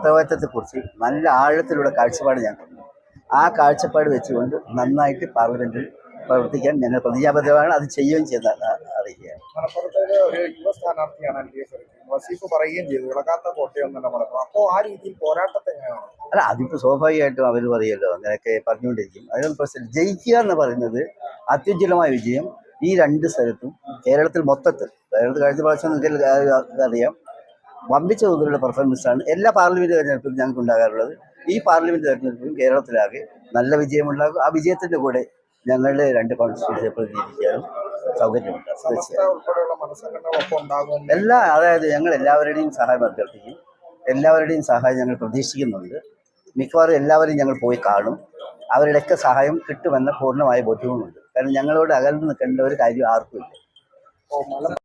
ഉത്തരവാദിത്തത്തെക്കുറിച്ച് നല്ല ആഴത്തിലുള്ള കാഴ്ചപ്പാട് ഞങ്ങൾക്കുണ്ട് ആ കാഴ്ചപ്പാട് വെച്ചുകൊണ്ട് നന്നായിട്ട് പാർലമെന്റിൽ പ്രവർത്തിക്കാൻ ഞങ്ങൾ പ്രതിജ്ഞാബദ്ധമാണ്. അത് ചെയ്യുകയും ചെയ്ത അറിയിക്കുക മലപ്പുറത്തേക്ക് ഒരു യുവ സ്ഥാനാർത്ഥിയാണ് എൽ ഡി എഫ് വസീഫ് പറയുകയും ചെയ്തു ഇളകാത്ത കോട്ടയം തന്നെ മലപ്പുറം. അപ്പോൾ ആ രീതിയിൽ പോരാട്ടത്തെ എങ്ങനെയാണ്? അല്ല അതിപ്പോൾ സ്വാഭാവികമായിട്ടും അവർ പറയുമല്ലോ അങ്ങനെയൊക്കെ പറഞ്ഞുകൊണ്ടിരിക്കും. അതിനൊന്നും പ്രശ്നം ജയിക്കുക എന്ന് പറയുന്നത് അത്യുജ്വലമായ വിജയം ഈ രണ്ട് സ്ഥലത്തും കേരളത്തിൽ മൊത്തത്തിൽ. കേരളത്തിൽ കഴിഞ്ഞ പ്രാവശ്യം അറിയാം. വമ്പിച്ച തോതിലുള്ള പെർഫോമൻസാണ് എല്ലാ പാർലമെന്റ് തെരഞ്ഞെടുപ്പിലും ഞങ്ങൾക്ക് ഉണ്ടാകാറുള്ളത്. ഈ പാർലമെന്റ് തെരഞ്ഞെടുപ്പിലും കേരളത്തിലാകെ നല്ല വിജയമുണ്ടാകും. ആ വിജയത്തിന്റെ കൂടെ ഞങ്ങളുടെ രണ്ട് കോൺസ്റ്റിറ്റ്യൂൻസിയെ പ്രതിനിധിക്കാനും സൗകര്യമുണ്ട്. എല്ലാ അതായത് ഞങ്ങൾ എല്ലാവരുടെയും സഹായം അഭ്യർത്ഥിക്കും. എല്ലാവരുടെയും സഹായം ഞങ്ങൾ പ്രതീക്ഷിക്കുന്നുണ്ട്. മിക്കവാറും എല്ലാവരും ഞങ്ങൾ പോയി കാണും. അവരുടെയൊക്കെ സഹായം കിട്ടുമെന്ന പൂർണമായ ബോധ്യവുമുണ്ട്. കാരണം ഞങ്ങളോട് അകന്ന് നിൽക്കേണ്ട ഒരു കാര്യം ആർക്കും ഇല്ല. അപ്പോൾ മലപ്പുറം